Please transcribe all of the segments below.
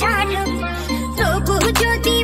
জানুক তবু যদি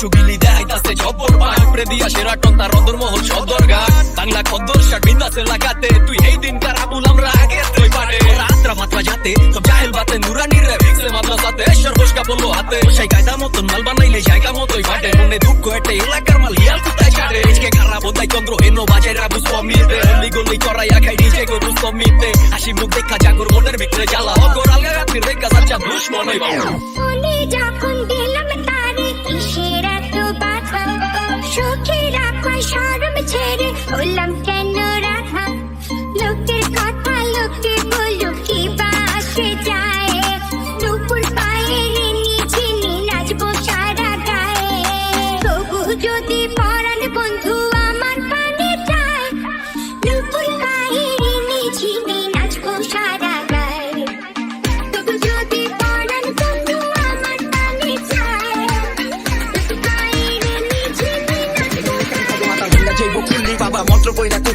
বিশ্ব গিলি দেখাইতাছে ঝপর পাক প্রেদিয়া সেরাটন তার রদর মহল সদর ঘাট বাংলা খদ্দর শাক বিন্দাসে লাগাতে, তুই এই দিনকার আবুল আমরা আগে তুই পারে রাত্রা মাত্রা যাতে, সব জাহেল বাতে, নুরানির রে ভিক্সে মাদ্রাসাতে সর্বস্কা বলল হাতে, সেই গায়দা মতন মাল বানাইলে জায়গা মতোই ফাটে। মনে দুঃখ একটা এলাকার মাল হিয়াল কোথায় ছাড়ে আজকে খারাপ হতাই চন্দ্র হেন বাজায় রাবু সমিতে হলি গলি চড়াইয়া খাই ডিজে গরু সমিতে হাসি মুখ দেখা জাগর মনের ভিতরে জ্বালা। অগর আলগা রাত্রির দেখা সাচ্চা দুশ্মনই বাবা। যখন দিলাম তারে কিসে সুখে রাখা সরম ছেড়ে হলাম কেন? রাখা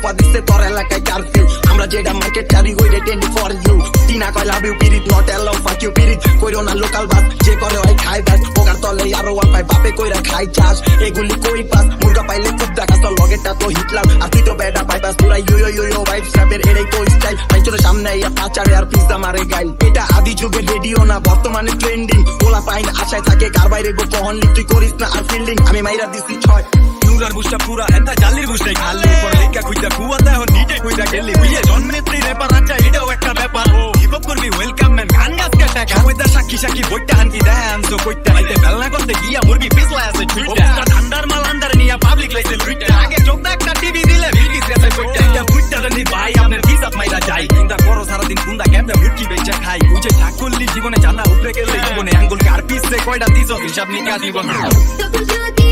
কোপা দিচ্ছে তোর এলাকায় কারফিউ আমরা যেটা মার্কেট চারি হইরে টেন্ডি ফর ইউ টিনা কয় লাভ ইউ পিরিত নট এলাও ফাক ইউ পিরিত কইরো না লোকাল বাস যে করে হয় খাই বাস পোকার তলে আরও ওয়ান পাই বাপে কইরা খাই চাষ। এগুলি কই পাস? মুরগা পাইলে খুব দেখাস তোর লগেটা তো হিটলাম। আর তুই তো বেডা পাই পাস পুরা ইউ ইউ ইউ ভাইব স্ট্যাপের এটাই তো স্টাইল পাইচোর সামনে ইয়া পাচারে আর পিজ্জা মারে গাইল। এটা আদি যুগের রেডিও না, বর্তমানে ট্রেন্ডিং ওলা পাইন, আশায় থাকে কার বাইরে গো কহনলি তুই করিস না, আর ফিল্ডিং আমি মাইরা দিছি ছয়। নুরার বুঝটা পুরা এন্তা জালির বুঝটাই খালি পর লেখা খুঁজা কুয়াতে এখন নিটে খুঁজা গেলি। বুঝে জন্মেত্রী রেপার আচ্ছা এটাও একটা ব্যাপার। হিপ হপ করবি ওয়েলকাম ম্যান গান গাছ কাটা কামইদা সাক্ষী সাক্ষী বইটা হানকি দেন তো কইতে আইতে বেলনা করতে গিয়া মুরগি পিছলা আছে ছুইটা। ঠান্ডার মাল আন্ডার নিয়া পাবলিক লাইছে লুইটা আগে চোখ একটা টিভি দিলে ভিড়ি গেছে কইটা। এটা বুইটা নি ভাই আপনার হিসাব মাইরা যাই। কুন্দা করো সারাদিন কুন্দা কেমনে মুরগি বেচে খাই বুঝে ঠাকুরলি জীবনে জানা উপরে গেলে জীবনে আঙ্গুল কার পিছে কয়টা দিছ হিসাব নিকা দিব। না তবু যদি